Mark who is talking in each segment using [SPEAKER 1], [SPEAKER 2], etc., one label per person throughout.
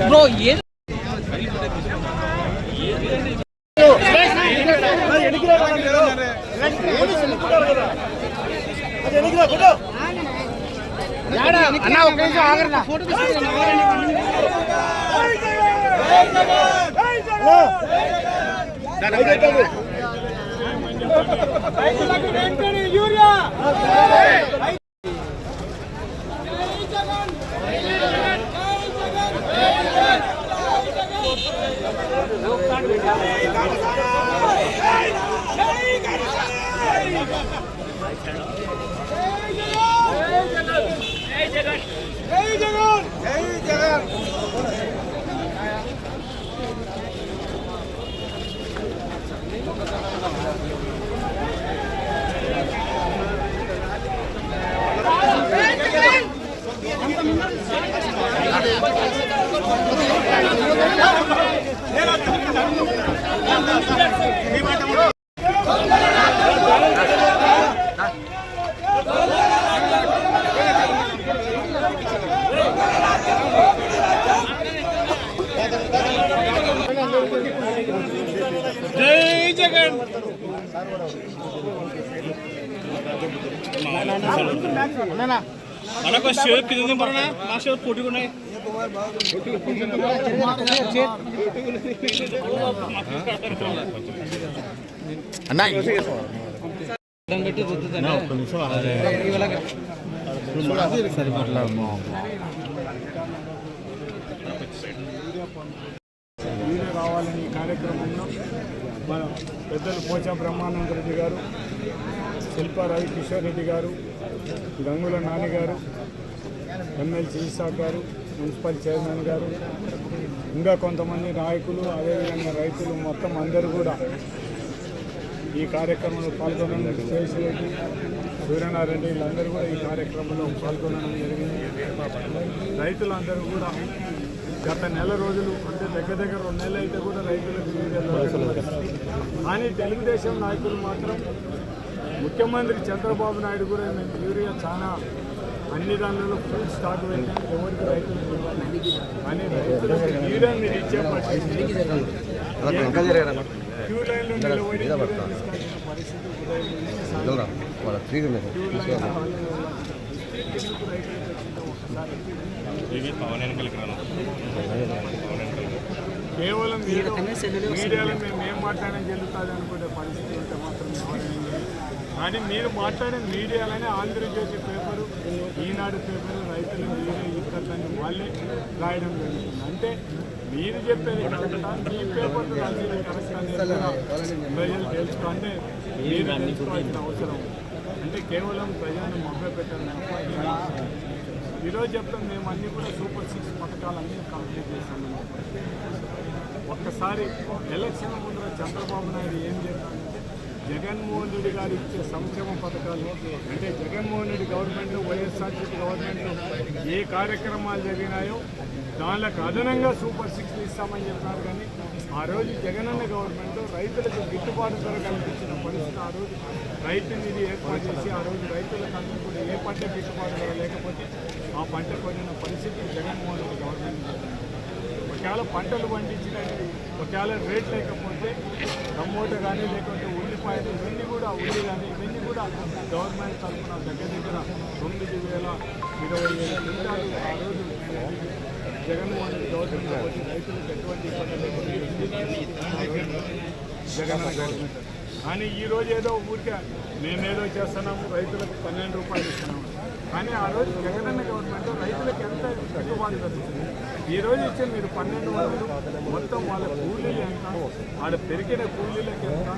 [SPEAKER 1] Bro ఏది అన్న ఒక నిమిషం ఆగరన్నా ఫోటో రైతులకు వెంటనే యూరియా జగన్ మనకు షేర్ కింద పడనా మా షేర్ పొట్టుగా ఉన్నాయి
[SPEAKER 2] మీరే రావాలని ఈ కార్యక్రమంలో మన పెద్దలు పోచా బ్రహ్మానంద రెడ్డి గారు శిల్ప రవి కిషోర్ రెడ్డి గారు గంగుల నాని గారు ఎమ్మెల్సీ ఈసా గారు మున్సిపల్ చైర్మన్ గారు ఇంకా కొంతమంది నాయకులు అదేవిధంగా రైతులు మొత్తం అందరూ కూడా ఈ కార్యక్రమంలో పాల్గొనడం శేషి రెడ్డి సూర్యనారాయణ వీళ్ళందరూ కూడా ఈ కార్యక్రమంలో పాల్గొనడం జరిగింది. రైతులందరూ కూడా గత నెల రోజులు అంటే దగ్గర దగ్గర రెండు నెలలు అయితే కూడా రైతులకు కానీ తెలుగుదేశం నాయకులు మాత్రం ముఖ్యమంత్రి చంద్రబాబు నాయుడు కూడా మేము యూరియా చాలా అన్ని దానిలో ఫుల్ స్టాక్ పెట్టాం ఎవరికి ఇవ్వాలి కానీ రైతులకు యూరియా మీరు ఇచ్చే పరిస్థితి క్యూ లైన్లో నిలబడి యూరియా తీసుకొచ్చిన పరిస్థితి ఉదయం నుంచి కేవలం మీడియాలో మేము ఏం మాట్లాడడం చెల్లుతుంది అనుకునే పరిస్థితి ఉంటే మాత్రం కానీ మీరు మాట్లాడే మీడియాలోనే ఆంధ్రజ్యోతి పేపరు ఈనాడు పేపరు రైతులు మీరే ఇక్కడని వాళ్ళే రాయడం జరుగుతుంది అంటే మీరు చెప్పేది కరెక్టా మీ పేపర్లు రాసేది కరెక్ట్ అనేది ప్రజలు తెలుసుకుంటే మీరు తెలుసుకోవాల్సిన అవసరం అంటే కేవలం ప్రజలను మభ్య పెట్టడం తప్ప ఈరోజు చెప్తాం మేము అన్ని కూడా సూపర్ సిక్స్ పథకాలన్నీ కంప్లీట్ చేస్తాము ఒక్కసారి ఎలక్షన్ ముందర చంద్రబాబు నాయుడు ఏం చేస్తాను జగన్మోహన్ రెడ్డి గారు ఇచ్చే సంక్షేమ పథకాలు అంటే Jaganmohan Reddy government YSRCP government ఏ కార్యక్రమాలు జరిగినాయో దానికి అదనంగా సూపర్ సిక్స్ ఇస్తామని చెప్పినారు. కానీ ఆ రోజు జగనన్న గవర్నమెంట్ రైతులకు గిట్టుబాటు ధర కల్పించిన పరిస్థితి ఆ రోజు రైతు నిధి ఏర్పాటు చేసి ఆ రోజు రైతులకు అందరూ ఏ పంట గిట్టుబాటు ధర లేకపోతే ఆ పంట కొనిన పరిస్థితి జగన్మోహన్ రెడ్డి గవర్నమెంట్ ఒకవేళ పంటలు పండించడానికి ఒకవేళ రేట్ లేకపోతే టమోటా కానీ లేకుంటే ఉల్లిపాయలు ఇవన్నీ కూడా ఉల్లి కానీ ఇవన్నీ కూడా గవర్నమెంట్ తరఫున దగ్గర దగ్గర తొమ్మిది వేల ఇరవై ఏడు క్వింటాలు ఆ రోజు జగన్మోహన్ రెడ్డి గవర్నమెంట్ రైతులకు ఎటువంటి ఇబ్బంది లేకుండా జగన్ గవర్నమెంట్ కానీ ఈరోజు ఏదో ఊరికే మేమేదో చేస్తున్నాము రైతులకు పన్నెండు రూపాయలు ఇస్తున్నాము. కానీ ఆ రోజు జగనన్న గవర్నమెంట్ రైతులకు ఎంత గిట్టుబాటు జరుగుతుంది ఈ రోజు ఇచ్చే మీరు పన్నెండు వందలు మొత్తం వాళ్ళ కూలీలు ఎంత? వాళ్ళ పెరిగిన కూలీలకు ఎంత?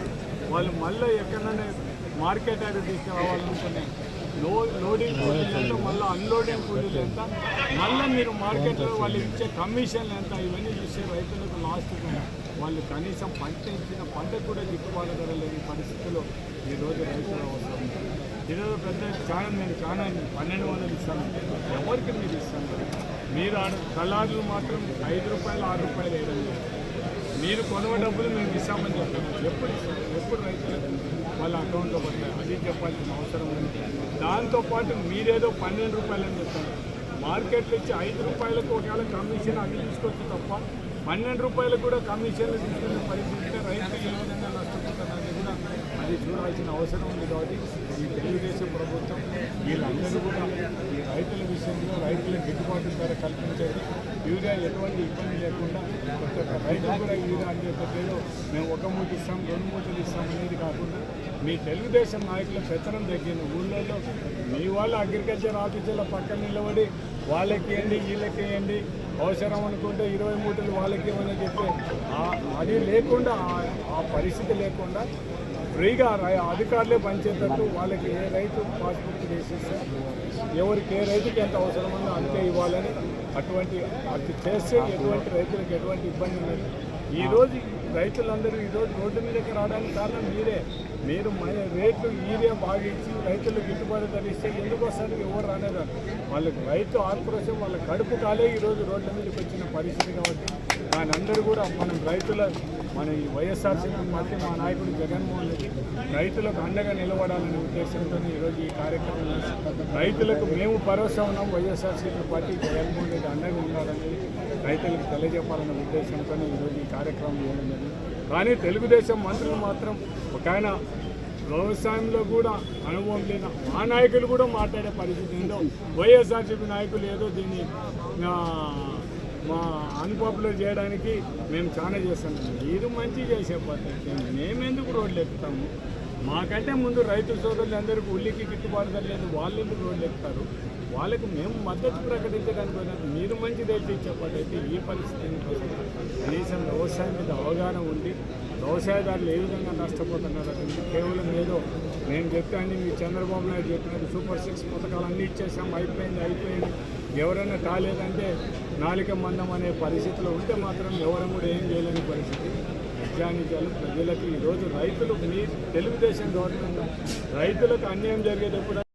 [SPEAKER 2] వాళ్ళు మళ్ళీ ఎక్కడైనా మార్కెట్ యార్డ్ తీసుకురావాలనుకునే లో లోడింగ్ కూలీలు ఎంత? మళ్ళీ అన్లోడింగ్ కూలీలు ఎంత? మళ్ళీ మీరు మార్కెట్లో వాళ్ళు ఇచ్చే కమిషన్లు ఎంత? ఇవన్నీ చూసే రైతులకు లాస్ట్ వాళ్ళు కనీసం పంట ఇచ్చిన పంట కూడా గిట్టుబాటు ధర లేని పరిస్థితిలో ఈరోజు రైతులు అవసరం ఈరోజు పెద్ద చాలా నేను చాలా పన్నెండు వందలు ఇస్తాను. ఎవరికి మీరు ఇస్తాను? మీరు ఆడ కళారులు మాత్రం ఐదు రూపాయలు ఆరు రూపాయలు వేయడం మీరు కొనుగో డబ్బులు మేము ఇస్తామని చెప్తున్నాం ఎప్పుడు ఇస్తాం ఎప్పుడు రైతులకు వాళ్ళ అకౌంట్లో పడతాయి అది చెప్పాల్సిన అవసరం ఉంది. దాంతోపాటు మీరేదో పన్నెండు రూపాయలు అని చెప్తారు మార్కెట్లో ఇచ్చి ఐదు రూపాయలకు ఒకవేళ కమిషన్ అది తీసుకోవచ్చు తప్ప పన్నెండు రూపాయలకు కూడా కమిషన్లు తీసుకునే పరిస్థితి రైతు ఏ విధంగా నష్టపోతున్నది కూడా అది చూడాల్సిన అవసరం ఉంది కాబట్టి ఈ తెలుగుదేశం ప్రభుత్వం వీళ్ళందరూ కూడా ఈ రైతుల విషయంలో రైతులకు గిట్టుబాటు ధర కల్పించేది. యూరియా ఎటువంటి ఇబ్బంది లేకుండా ప్రతి ఒక్క రైతు కూడా యూరియా అని చెప్పేదో మేము ఒక మూట ఇస్తాం రెండు మూటలు ఇస్తాం అనేది కాకుండా మీ తెలుగుదేశం నాయకుల పెత్తనం తగ్గింది ఊళ్ళల్లో మీ వాళ్ళు అగ్రికల్చర్ ఆఫీసుల పక్కన నిలబడి వాళ్ళకి ఏంటి వీళ్ళకి ఏంటి అవసరం అనుకుంటే ఇరవై మూటలు వాళ్ళకి ఏమని చెప్పి అది లేకుండా ఆ- పరిస్థితి లేకుండా ఫ్రీగా రై- అధికారులే పనిచేటట్టు వాళ్ళకి ఏ రైతు పాస్బుక్ చేసేస్తే ఎవరికి ఏ రైతుకి ఎంత అవసరం ఉందో అంతే ఇవ్వాలని అటువంటి అది చేస్తే ఎటువంటి రైతులకు ఎటువంటి ఇబ్బంది లేదు. ఈ రోజు రైతులందరూ ఈరోజు రోడ్డు మీదకి రావడానికి కారణం మీరే. మీరు మన రేట్లు మీరే బాగా ఇచ్చి రైతులకు గిట్టుబాటు ధరిస్తే ఎందుకు వస్తారు ఎవరు రానేదా వాళ్ళకి రైతు ఆక్రోశం వాళ్ళ కడుపు కాలే ఈరోజు రోడ్ల మీదకి వచ్చిన పరిస్థితి కాబట్టి దాని అందరూ కూడా మనం రైతుల మన ఈ వైఎస్ఆర్సీపీ పార్టీ మా నాయకుడు జగన్మోహన్ రెడ్డి రైతులకు అండగా నిలబడాలనే ఉద్దేశంతో ఈరోజు ఈ కార్యక్రమం రైతులకు మేము భరోసా ఉన్నాం వైఎస్ఆర్సీపీ పార్టీ జగన్మోహన్ రెడ్డి అండగా ఉండాలని రైతులకు తెలియజెప్పాలనే ఉద్దేశంతో ఈరోజు ఈ కార్యక్రమం జరిగింది. కానీ తెలుగుదేశం మంత్రులు మాత్రం ఒక ఆయన వ్యవసాయంలో కూడా అనుభవం లేని మా నాయకులు కూడా మాట్లాడే పరిస్థితి ఏందో వైఎస్ఆర్సీపీ నాయకులు ఏదో దీన్ని మా అన్పాపులర్ చేయడానికి మేము చాలా చేస్తున్నాం. మీరు మంచి చేసే పద్ధతి. మేమెందుకు రోడ్లు ఎక్కుతాము? మాకంటే ముందు రైతు సోదరులు అందరికీ ఉల్లికి గిట్టుబాటు లేదు వాళ్ళు ఎందుకు రోడ్లు ఎక్కుతారు? వాళ్ళకు మేము మద్దతు ప్రకటించడానికి పోయినట్టు మీరు మంచి రైతు చెప్పాలంటే ఈ పరిస్థితిని కోసం కనీసం వ్యవసాయం మీద అవగాహన ఉండి వ్యవసాయదారులు ఏ విధంగా నష్టపోతున్నారు కేవలం ఏదో నేను చెప్పాను మీ చంద్రబాబు నాయుడు చెప్పినట్టు సూపర్ సిక్స్ పథకాలు అన్నీ ఇచ్చేసాం అయిపోయింది అయిపోయింది. ఎవరైనా కాలేదంటే నాలిక మందం అనే పరిస్థితిలో ఉంటే మాత్రం ఎవరం కూడా ఏం చేయలేని పరిస్థితి. నిజానిజాలు ప్రజలకు ఈరోజు రైతులు మీ తెలుగుదేశం గవర్నమెంట్ రైతులకు అన్యాయం జరిగేటప్పుడు